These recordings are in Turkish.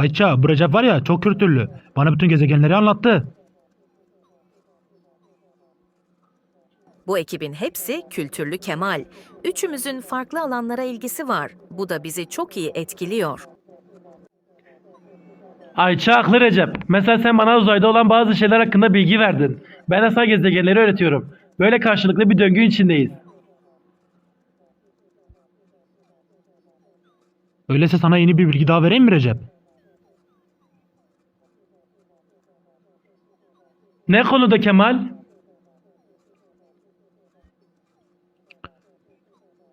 Ayça bu Recep var ya çok kültürlü. Bana bütün gezegenleri anlattı. Bu ekibin hepsi kültürlü Kemal. Üçümüzün farklı alanlara ilgisi var. Bu da bizi çok iyi etkiliyor. Ayça haklı Recep. Mesela sen bana uzayda olan bazı şeyler hakkında bilgi verdin. Ben de sana gezegenleri öğretiyorum. Böyle karşılıklı bir döngü içindeyiz. Öyleyse sana yeni bir bilgi daha vereyim mi Recep? Ne konuda Kemal?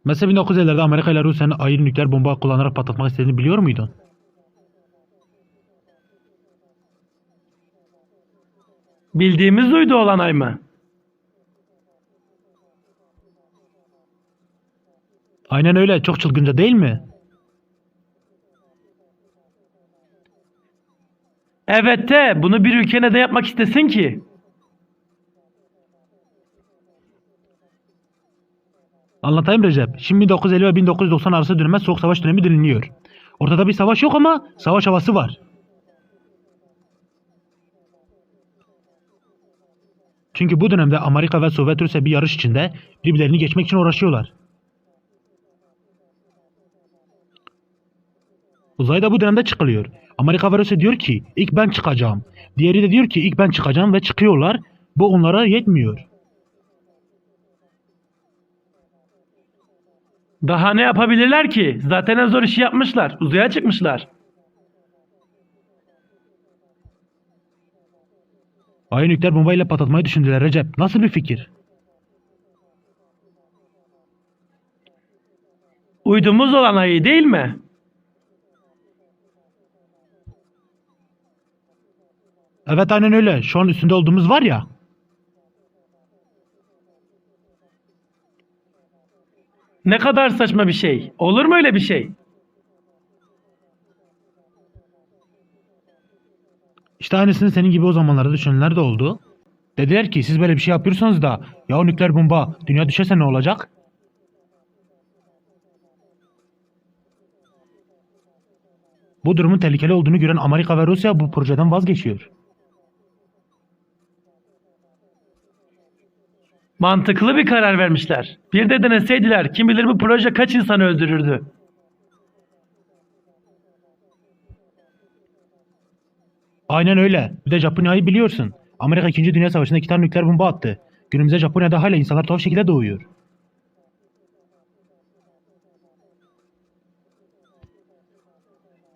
Mesela 1950'lerde Amerika ile Rusya'nın ayı nükleer bomba kullanarak patlatmak istediğini biliyor muydun? Bildiğimiz uydu olan ay mı? Aynen öyle çok çılgınca değil mi? Evet de bunu bir ülke neden yapmak istesin ki? Anlatayım Recep. Şimdi 1950 ve 1990 arası döneme soğuk savaş dönemi deniliyor. Ortada bir savaş yok ama savaş havası var. Çünkü bu dönemde Amerika ve Sovyet Rusya bir yarış içinde birbirlerini geçmek için uğraşıyorlar. Uzayda bu dönemde çıkılıyor. Amerika Rusya diyor ki ilk ben çıkacağım. Diğeri de diyor ki ilk ben çıkacağım ve çıkıyorlar. Bu onlara yetmiyor. Daha ne yapabilirler ki? Zaten en zor işi yapmışlar. Uzaya çıkmışlar. Ayı nükleer bombayla patlatmayı düşündüler Recep. Nasıl bir fikir? Uydumuz olan ayı değil mi? Evet aynen öyle. Şu an üstünde olduğumuz var ya. Ne kadar saçma bir şey. Olur mu öyle bir şey? İşte aynısını senin gibi o zamanlarda düşünenler de oldu. Dediler ki siz böyle bir şey yapıyorsanız da ya o nükleer bomba dünya düşerse ne olacak? Bu durumun tehlikeli olduğunu gören Amerika ve Rusya bu projeden vazgeçiyor. Mantıklı bir karar vermişler. Bir de deneseydiler kim bilir bu proje kaç insanı öldürürdü. Aynen öyle. Bir de Japonya'yı biliyorsun. Amerika 2. Dünya Savaşı'nda iki tane nükleer bomba attı. Günümüzde Japonya'da hala insanlar tuhaf şekilde doğuyor.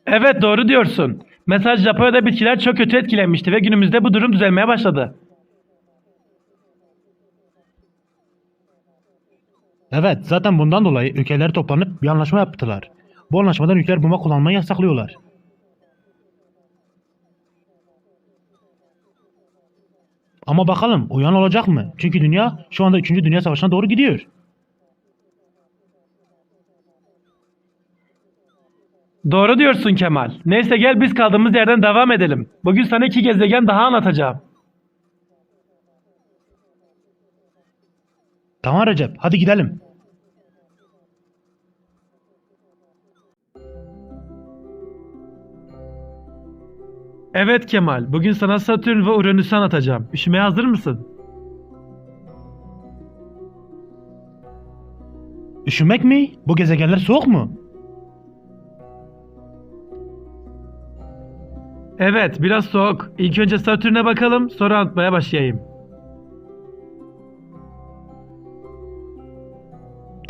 Evet doğru diyorsun. Mesela Japonya'da bitkiler çok kötü etkilenmişti ve günümüzde bu durum düzelmeye başladı. Evet, zaten bundan dolayı ülkeler toplanıp bir anlaşma yaptılar. Bu anlaşmada nükleer bomba kullanmayı yasaklıyorlar. Ama bakalım uyan olacak mı? Çünkü dünya şu anda 3. Dünya Savaşı'na doğru gidiyor. Doğru diyorsun Kemal. Neyse gel biz kaldığımız yerden devam edelim. Bugün sana iki gezegen daha anlatacağım. Tamam Recep, hadi gidelim. Evet Kemal, bugün sana Satürn ve Uranüs'ü anlatacağım. Üşümeye hazır mısın? Üşümek mi? Bu gezegenler soğuk mu? Evet, biraz soğuk. İlk önce Satürn'e bakalım, sonra anlatmaya başlayayım.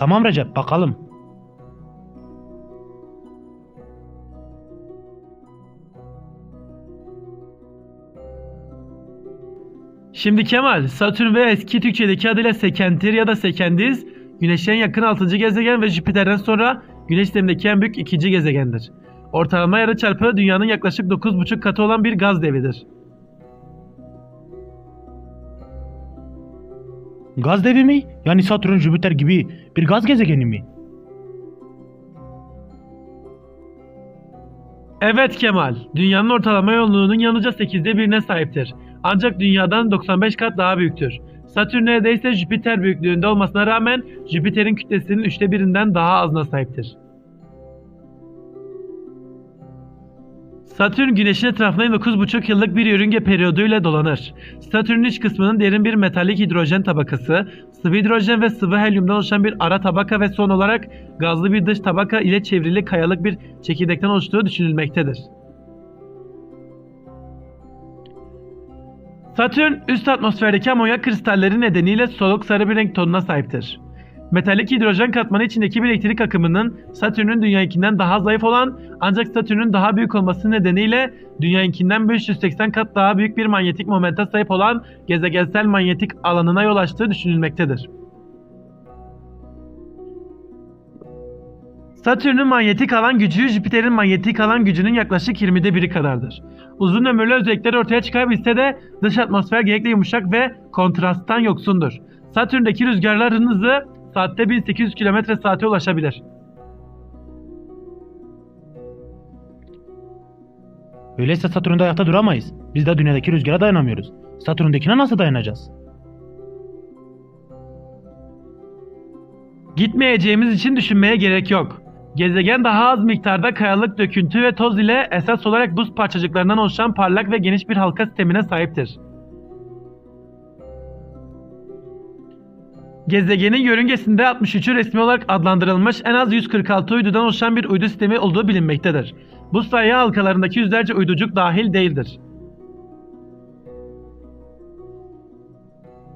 Tamam Recep, bakalım. Şimdi Kemal, Satürn ve eski Türkçedeki adıyla Sekentir ya da Sekendiz, Güneş'e en yakın 6. gezegen ve Jüpiter'den sonra Güneş sistemindeki en büyük ikinci gezegendir. Ortalama yarıçapı Dünya'nın yaklaşık 9,5 katı olan bir gaz devidir. Gaz devi mi? Yani Satürn, Jüpiter gibi bir gaz gezegeni mi? Evet Kemal, Dünya'nın ortalama yoğunluğunun yalnızca 8'de birine sahiptir. Ancak Dünya'dan 95 kat daha büyüktür. Satürn neredeyse Jüpiter büyüklüğünde olmasına rağmen Jüpiter'in kütlesinin üçte birinden daha azına sahiptir. Satürn Güneş'in etrafında 9,5 yıllık bir yörünge periyoduyla dolanır. Satürn'ün iç kısmının derin bir metalik hidrojen tabakası, sıvı hidrojen ve sıvı helyumdan oluşan bir ara tabaka ve son olarak gazlı bir dış tabaka ile çevrili kayalık bir çekirdekten oluştuğu düşünülmektedir. Satürn üst atmosferdeki amonyak kristalleri nedeniyle soluk sarı bir renk tonuna sahiptir. Metalik hidrojen katmanı içindeki bir elektrik akımının Satürn'ün Dünya'nınkinden daha zayıf olan ancak Satürn'ün daha büyük olması nedeniyle Dünya'nınkinden 580 kat daha büyük bir manyetik momenta sahip olan gezegensel manyetik alanına yol açtığı düşünülmektedir. Satürn'ün manyetik alan gücü Jüpiter'in manyetik alan gücünün yaklaşık 20'de biri kadardır. Uzun ömürlü özellikleri ortaya çıkabilse de dış atmosfer genellikle yumuşak ve kontrasttan yoksundur. Satürn'deki rüzgarların hızı saatte 1800 km saate ulaşabilir. Öyleyse Satürn'de ayakta duramayız. Biz de dünyadaki rüzgara dayanamıyoruz. Satürn'dekine nasıl dayanacağız? Gitmeyeceğimiz için düşünmeye gerek yok. Gezegen daha az miktarda kayalık döküntü ve toz ile esas olarak buz parçacıklarından oluşan parlak ve geniş bir halka sistemine sahiptir. Gezegenin yörüngesinde 63'ü resmi olarak adlandırılmış en az 146 uydudan oluşan bir uydu sistemi olduğu bilinmektedir. Bu sayı halkalarındaki yüzlerce uyducuk dahil değildir.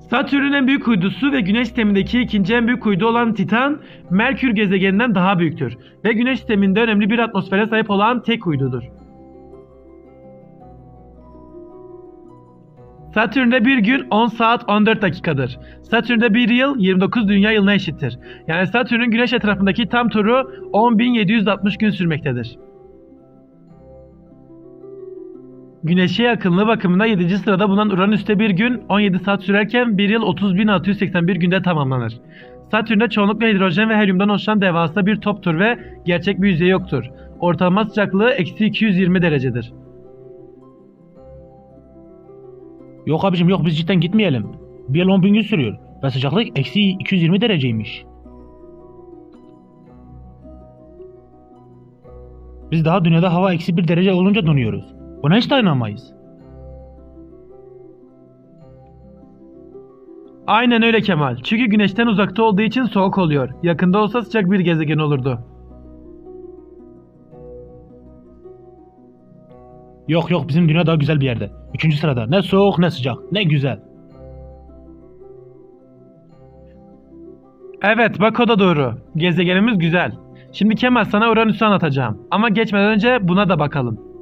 Satürn'ün en büyük uydusu ve Güneş sistemindeki ikinci en büyük uydu olan Titan, Merkür gezegeninden daha büyüktür ve Güneş sisteminde önemli bir atmosfere sahip olan tek uydudur. Satürn'de bir gün 10 saat 14 dakikadır. Satürn'de bir yıl 29 dünya yılına eşittir. Yani Satürn'ün Güneş etrafındaki tam turu 10.760 gün sürmektedir. Güneş'e yakınlığı bakımında 7. sırada bulunan Uranüs'te bir gün 17 saat sürerken bir yıl 30.681 günde tamamlanır. Satürn'de çoğunlukla hidrojen ve helyumdan oluşan devasa bir toptur ve gerçek bir yüzeyi yoktur. Ortalama sıcaklığı eksi 220 derecedir. Yok abicim yok biz cidden gitmeyelim. Bir yıl 10 bin gün sürüyor. Ve sıcaklık eksi 220 dereceymiş. Biz daha dünyada hava eksi 1 derece olunca donuyoruz. Buna hiç dayanamayız. Aynen öyle Kemal. Çünkü güneşten uzakta olduğu için soğuk oluyor. Yakında olsa sıcak bir gezegen olurdu. Yok yok bizim dünya daha güzel bir yerde. Üçüncü sırada. Ne soğuk ne sıcak. Ne güzel. Evet bak o da doğru. Gezegenimiz güzel. Şimdi Kemal sana Uranüs'ü anlatacağım. Ama geçmeden önce buna da bakalım.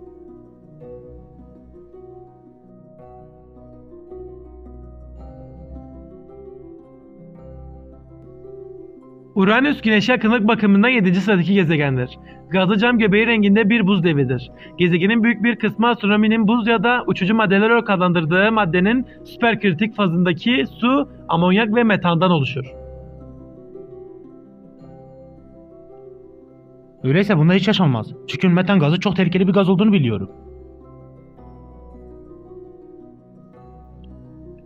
Uranüs güneşe yakınlık bakımından 7. sıradaki gezegendir. Gazlı cam göbeği renginde bir buz devidir. Gezegenin büyük bir kısmı astronominin buz ya da uçucu maddeler olarak adlandırdığı maddenin süperkritik fazındaki su, amonyak ve metandan oluşur. Öyleyse bunda hiç yaşanmaz. Çünkü metan gazı çok tehlikeli bir gaz olduğunu biliyorum.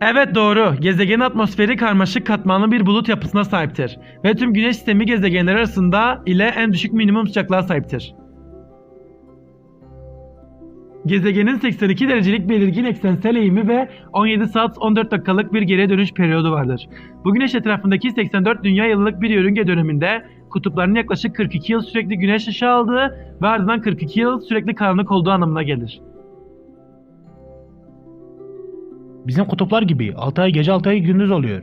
Evet doğru. Gezegenin atmosferi karmaşık katmanlı bir bulut yapısına sahiptir. Ve tüm güneş sistemi gezegenler arasında ile en düşük minimum sıcaklığa sahiptir. Gezegenin 82 derecelik belirgin eksensel eğimi ve 17 saat 14 dakikalık bir geriye dönüş periyodu vardır. Bu güneş etrafındaki 84 dünya yıllık bir yörünge döneminde kutupların yaklaşık 42 yıl sürekli güneş ışığı aldığı ve ardından 42 yıl sürekli karanlık olduğu anlamına gelir. Bizim kutuplar gibi 6 ay gece 6 ay gündüz oluyor.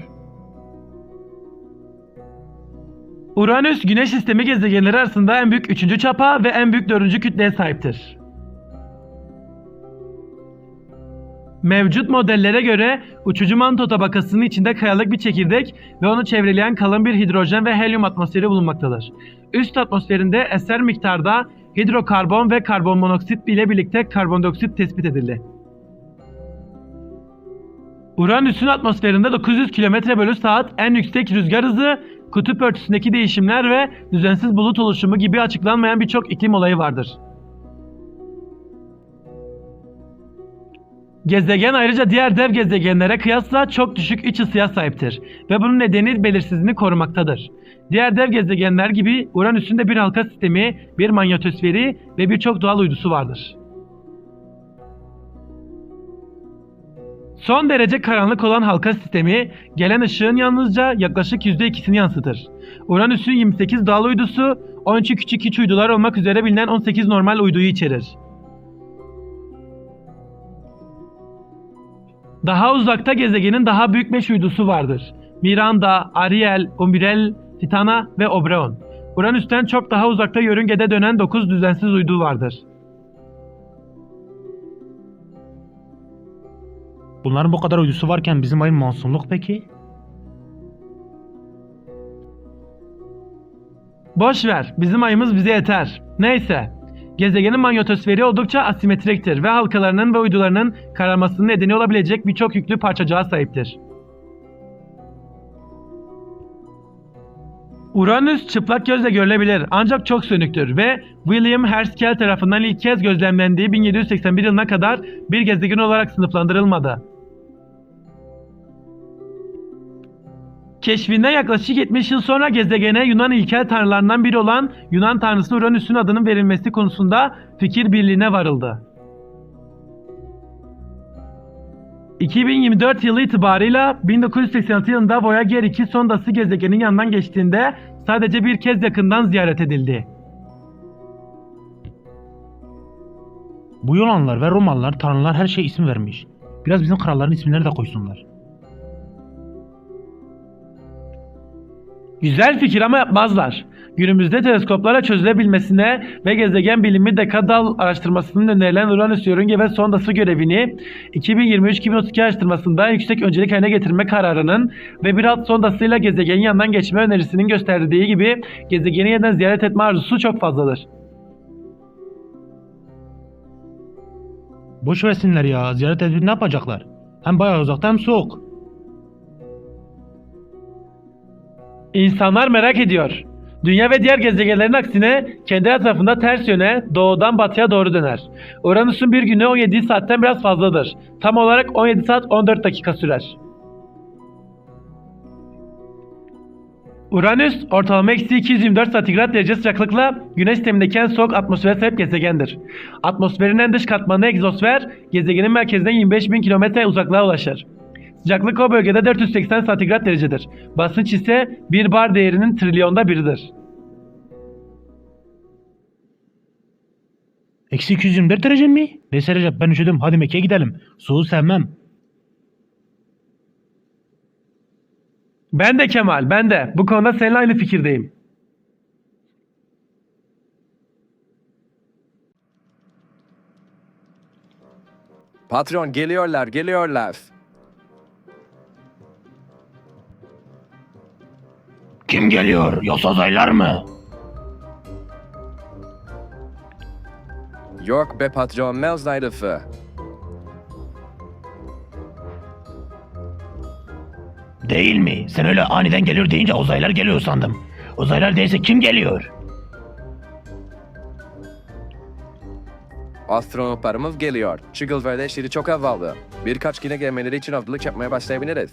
Uranüs güneş sistemi gezegenleri arasında en büyük üçüncü çapa ve en büyük dördüncü kütleye sahiptir. Mevcut modellere göre uçucu manto tabakasının içinde kayalık bir çekirdek ve onu çevreleyen kalın bir hidrojen ve helyum atmosferi bulunmaktadır. Üst atmosferinde eser miktarda hidrokarbon ve karbon monoksit ile birlikte karbondioksit tespit edildi. Uranüs'ün atmosferinde 900 km bölü saat en yüksek rüzgar hızı, kutup örtüsündeki değişimler ve düzensiz bulut oluşumu gibi açıklanmayan birçok iklim olayı vardır. Gezegen ayrıca diğer dev gezegenlere kıyasla çok düşük iç ısıya sahiptir ve bunun nedeni belirsizliğini korumaktadır. Diğer dev gezegenler gibi Uranüs'ün de bir halka sistemi, bir manyetosferi ve birçok doğal uydusu vardır. Son derece karanlık olan halka sistemi gelen ışığın yalnızca yaklaşık %2'sini yansıtır. Uranüs'ün 28 dağlı uydusu 13 küçük iç uydular olmak üzere bilinen 18 normal uyduyu içerir. Daha uzakta gezegenin daha büyük 5 uydusu vardır. Miranda, Ariel, Umbrel, Titana ve Oberon. Uranüs'ten çok daha uzakta yörüngede dönen 9 düzensiz uydu vardır. Bunların bu kadar uydusu varken bizim ayın masumluk peki? Boş ver, bizim ayımız bize yeter. Neyse. Gezegenin manyetosferi oldukça asimetriktir ve halkalarının ve uydularının kararmasının nedeni olabilecek birçok yüklü parçacığa sahiptir. Uranüs çıplak gözle görülebilir ancak çok sönüktür ve William Herschel tarafından ilk kez gözlemlendiği 1781 yılına kadar bir gezegen olarak sınıflandırılmadı. Keşfinden yaklaşık 70 yıl sonra gezegene Yunan ilkel tanrılarından biri olan Yunan tanrısı Uranüs'ün adının verilmesi konusunda fikir birliğine varıldı. 2024 yılı itibarıyla 1986 yılında Voyager 2 sondası gezegenin yanından geçtiğinde sadece bir kez yakından ziyaret edildi. Bu Yunanlılar ve Romalılar tanrılar her şeye isim vermiş. Biraz bizim kralların isimlerini de koysunlar. Güzel fikir ama yapmazlar. Günümüzde teleskoplarla çözülebilmesine ve gezegen bilimi dekadal araştırmasının önerilen Uranüs yörünge ve sondası görevini 2023-2032 araştırmasında yüksek öncelik haline getirme kararının ve bir alt sondasıyla gezegenin yanından geçme önerisinin gösterdiği gibi gezegeni yeniden ziyaret etme arzusu çok fazladır. Boş versinler ya. Ziyaret edip ne yapacaklar? Hem bayağı uzakta hem soğuk. İnsanlar merak ediyor. Dünya ve diğer gezegenlerin aksine kendi etrafında ters yöne doğudan batıya doğru döner. Uranüs'ün bir günü 17 saatten biraz fazladır. Tam olarak 17 saat 14 dakika sürer. Uranüs ortalama eksi 224 santigrat derece sıcaklıkla Güneş sistemindeki en soğuk atmosfere sahip gezegendir. Atmosferin en dış katmanı egzosfer gezegenin merkezinden 25 bin kilometre uzaklığa ulaşır. Sıcaklık o bölgede 480 santigrat derecedir. Basınç ise bir bar değerinin trilyonda biridir. Eksi 224 derece mi? Neyse Recep ben üşüdüm. Hadi Mekke'ye gidelim. Soğuğu sevmem. Ben de Kemal, ben de. Bu konuda seninle aynı fikirdeyim. Patron geliyorlar geliyorlar. Kim geliyor? Yoksa uzaylılar mı? Yok be patron Melznaydıfı. Değil mi? Sen öyle aniden geliyor deyince uzaylılar geliyor sandım. Uzaylılar değilse kim geliyor? Astronotlarımız geliyor. Çıgılver'de işleri çok havalı. Birkaç güne gelmeleri için avcılık yapmaya başlayabiliriz.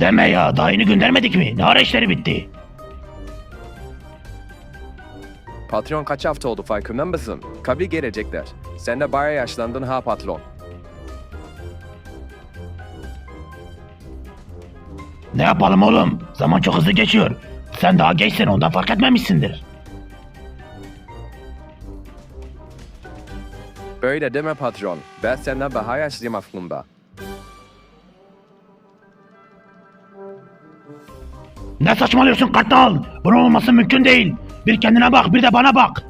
Deme ya daha yeni göndermedik mi? Ne ara işleri bitti? Patron kaç hafta oldu farkında mısın? Kabul gelecekler. Sen de bayağı yaşlandın ha patron. Ne yapalım oğlum? Zaman çok hızlı geçiyor. Sen daha gençsin ondan fark etmemişsindir. Böyle deme patron. Ben senden daha yaşlıyım aslında. Ne saçmalıyorsun kartal? Bunun olması mümkün değil. Bir kendine bak bir de bana bak.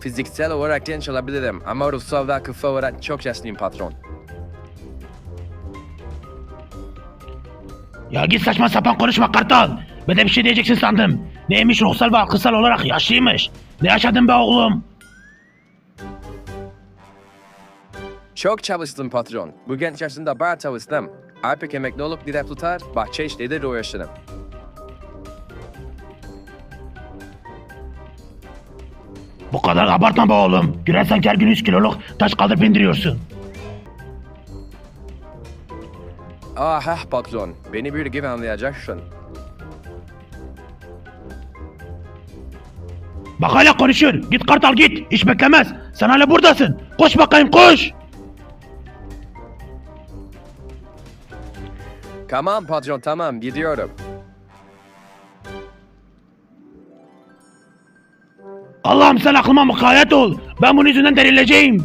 Fiziksel olarak genç olabilirim ama ruhsal ve kafa olarak çok yaşlıyım patron. Ya git saçma sapan konuşma kartal. Ben de bir şey diyeceksin sandım. Neymiş ruhsal ve akılsal olarak yaşlıymış. Ne yaşadın be oğlum? Çok çalıştım patron. Bu genç yaşında bayağı çalıştım. Artık emekli olup direkt tutar, bahçe işleriyle uğraşırım. Bu kadar abartma be oğlum. Güren sanki her gün 100 kiloluk taş kaldırıp indiriyorsun. Ah ah patron, beni bir gibi anlayacaksın. Bak hala konuşuyor. Git Kartal git. İş beklemez. Sen hala buradasın. Koş bakayım koş. Tamam patron tamam gidiyorum. Allah'ım sen aklıma mukayyet ol. Ben bunun yüzünden derileceyim.